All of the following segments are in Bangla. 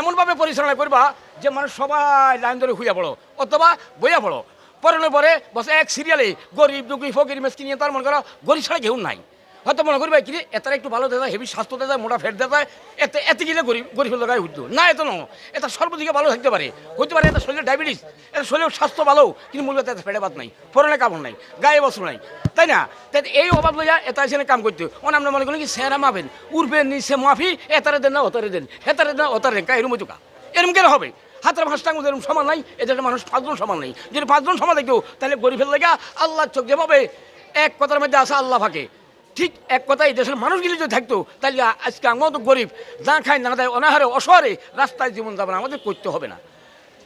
এমনভাবে পরিচালনা করবা যে মানুষ সবাই লাইন ধরে হুইয়া পড়ো, অথবা বইয়া পড়ো। পড়ানোর পরে বসে এক সিরিয়ালে গরিব, দুঃখী, ফকির মেসকি নিয়ে তার মনে করো গরিব ছাড়া কেউ নাই। হয়তো মনে করবে কি এত একটু ভালো দেয়, হেভি স্বাস্থ্য দেয়, মোটা ফেট দেয় এতে এতে গেলে গরিব গরিব লাগায় উঠতো। না এত নয়। এটা সর্বদিকে ভালো থাকতে পারে। হতে পারে এটা শরীরে ডায়াবেটিস এটা শরীরের স্বাস্থ্য ভালো, কিন্তু মূলত এত ফেটে বাদ নাই। পরনে কাপড় নাই, গায়ে বস্ত্র নাই, তাই না? তাই এই অভাব লইয়া এটা এসে কাম করতে অন আমরা মনে করি কি সেরা মাফেন উঠবে নিচে মাফি এতারে দেন না ওতারে দেন হেতারে দেন না ওতারে দেন এরম চুকা। এরম কেন হবে? হাতের ভাঁজটা আমাদের সমান নাই এদের মানুষ পাঁচজন সমান নেই। যদি পাঁচজন সমান দেখতো তাহলে গরিবের লেগা আল্লাহ চোখ যেভাবে এক কথার মধ্যে আসা আল্লাহ ফাঁকে। ঠিক এক কথাই দেশের মানুষগুলি যদি থাকতো, তাহলে আজকে আমার তো গরিব। যা খায় না দেয় অনাহারে অসহারে রাস্তায় জীবন যাপন আমাদের করতে হবে না।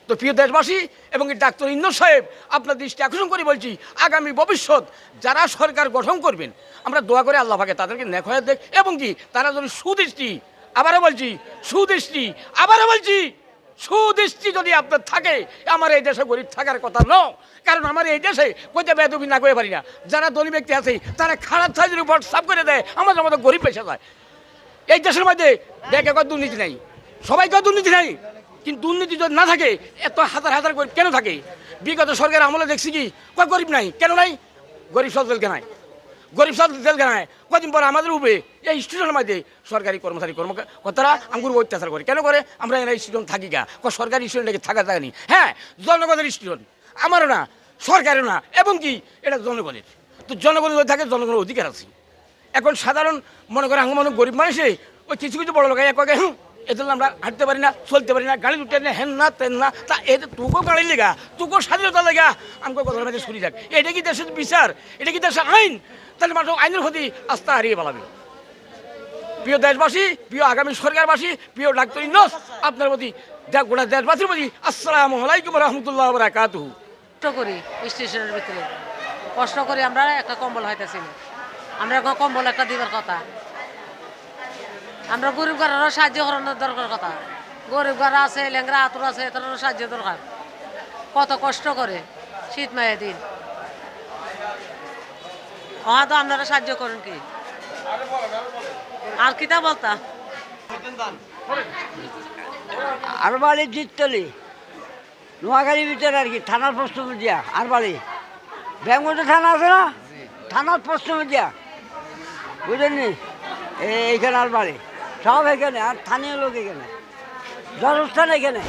তো প্রিয় দেশবাসী এবং ডাক্তার ইন্দর সাহেব আপনার দৃষ্টি আকর্ষণ করে বলছি, আগামী ভবিষ্যৎ যারা সরকার গঠন করবেন, আমরা দোয়া করে আল্লাহ তাদেরকে নেখয়া দেখ এবং কি তারা যদি সুদৃষ্টি, আবারও বলছি, সুদৃষ্টি, আবারও বলছি সুদৃষ্টি যদি আপনার থাকে, আমার এই দেশে গরিব থাকার কথা ন কারণ আমার এই দেশে কইতে বেদবি না করে পারি না। যারা ধনী ব্যক্তি আছে, তারা খারাপ সাইজের উপর সাফ করে দেয়, আমাদের মতো গরিব পেশা যায়। এই দেশের মধ্যে দেখে কত দুর্নীতি নাই? সবাই কত দুর্নীতি নাই? কিন্তু দুর্নীতি যদি না থাকে, এত হাজার হাজার গরিব কেন থাকে? বিগত সরকার আমলে দেখছি কি, কয় গরিব নাই? কেন নাই? গরিব সব জেলকে নাই। গরিব সব জেলকে নাই কদিন পর আমাদের উপরে এই স্টুডেন্টের মধ্যে সরকারি কর্মচারী কর্মকর্তারা আঙ্গুর অত্যাচার করে। কেন করে? আমরা এরা স্টুডেন্ট থাকি গা। সরকারি স্টুডেন্টকে থাকা যায় নি? হ্যাঁ জনগণের স্টুডেন্ট আমারও না সরকারের না, এবং কি? এটা জনগণের। তো জনগণের থাকে, জনগণের অধিকার আছে। এখন সাধারণ মনে করে আঙ্গ গরিব মানুষে, ওই কিছু কিছু বড় লোক এক এদের আমরা হাঁটতে পারি না, চলতে পারি না, গাড়ি উঠতে না, হেন না, তেন না, তা এতে তুকো গাড়ি লেগা তুকো স্বাধীনতা লেগা আমাকে কথা শুনি যাক। এটা কি দেশের বিচার? এটা কি দেশের আইন? তাহলে মানুষ আইনের ক্ষতি, আস্থা হারিয়ে পালাবে প্রিয় দেশবাসী, প্রিয় আগামী সরকারবাসী, প্রিয় ডাক্তার ইন্নস আপনার প্রতি গোটা দেশবাসীর প্রতি আসসালামু আলাইকুম রহমতুল্লাহ কষ্ট করি স্টেশনের ভিতরে। কষ্ট করি, আমরা একটা কম্বল হইতেছি আমরা এখন কম্বল একটা দিবার কথা। আমরা গরিব ঘরেরও সাহায্য করানোর দরকার কথা। গরিব ঘর আছে লেংরা আতুর আছে তাদেরও সাহায্য দরকার। কত কষ্ট করে শীত মায়ের দিন। হয়তো আপনারা সাহায্য করেন কি? আর কিতা বলতা? আর বাড়ি জিততলি। নোয়াখালীর ভিতরে আর কি, থানার পশ্চিম দিয়া আর বাড়ি ব্যাঙ্গতে থানা আছে না? থানার পশ্চিম দিয়া বুঝলেন এইখানে আর বাড়ি সব এখানে আর স্থানীয় লোক এখানে জন্মস্থান এখানে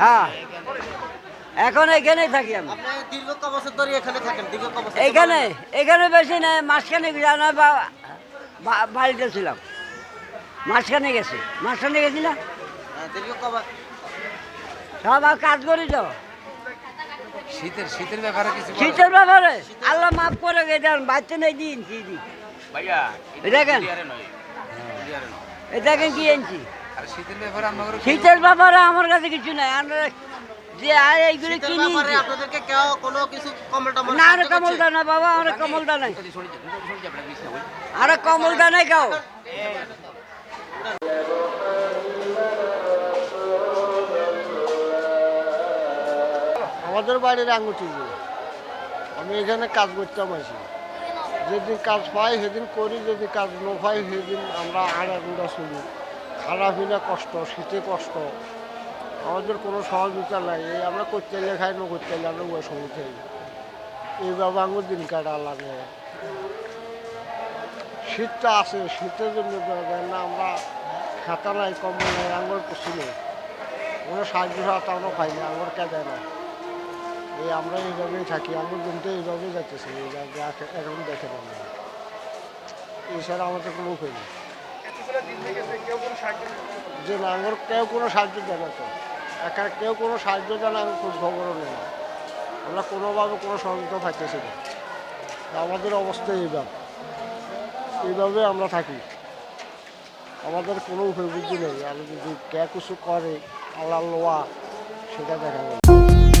হ্যাঁ। এখন এখানেই থাকি আমি। আপনি দীর্ঘ ক বছর ধরে এখানে থাকেন দীর্ঘ ক বছর এখানে এখানে বেশি নাই মাঝখানে জানা বা বাড়িতে ছিলাম। মাঝখানে গেছি। মাঝখানে গেছি না? হ্যাঁ, দীর্ঘ ক সব আর কাজ করি তো। শীতের শীতের ব্যাপারে কিছু বলো? শীতের ব্যাপারে আল্লাহ মাফ করে দেন বাচ্চা নেই দিন কি দি ভাইয়া দেখেন কি ব্যাপারে শীতের ব্যাপারে আমার কাছে কিছু নাই। আমরা যে আর এইগুলো কিনি আপনাদেরকে কেউ কোনো কিছু কমল টমল না আরে সাহায্য কমল দা নাই বাবা আরে কমল দা নাই। আরে কমল দা নাই কাও আমাদের বাড়ির আঙ্গুটি আমি এখানে কাজ করতাম আছি। যেদিন কাজ পাই সেদিন করি যদি কাজ না পাই সেদিন আমরা আড়া গুঁড়া চলি খানা পিনা কষ্ট শীতে কষ্ট। আমাদের কোনো সহযোগিতা নাই। এই আমরা করতে এলে খাই না করতে এলে আমরা ওই সময় খাই এইভাবে আঙুর দিন কাটা লাগে। শীতটা আছে শীতের জন্য না আমরা খাতা নাই কম নাই আঙুর কিছু নেই। কোনো সাহায্য সাহায্য আমরা পাই না আঙুর কে দেয় না। এই আমরা এইভাবেই থাকি আমার দিনটা এইভাবেই যাচ্তেছি এইভাবে এখন দেখে না আমরা। এছাড়া আমাদের কোনো উপায় নেই। যে না আমার কেউ কোনো সাহায্য দেয় না তো। একা কেউ কোনো সাহায্য দেয় না আমি খোঁজ খবরও নেই। আমরা কোনোভাবে কোনো সহযোগিতা থাকতেছি না। আমাদের অবস্থা এইভাবে। এইভাবে আমরা থাকি। আমাদের কোনো উপায় বুদ্ধি নেই। আমি যদি কে কিছু করে আল্লাহ লোয়া, সেটা দেখা যাবে।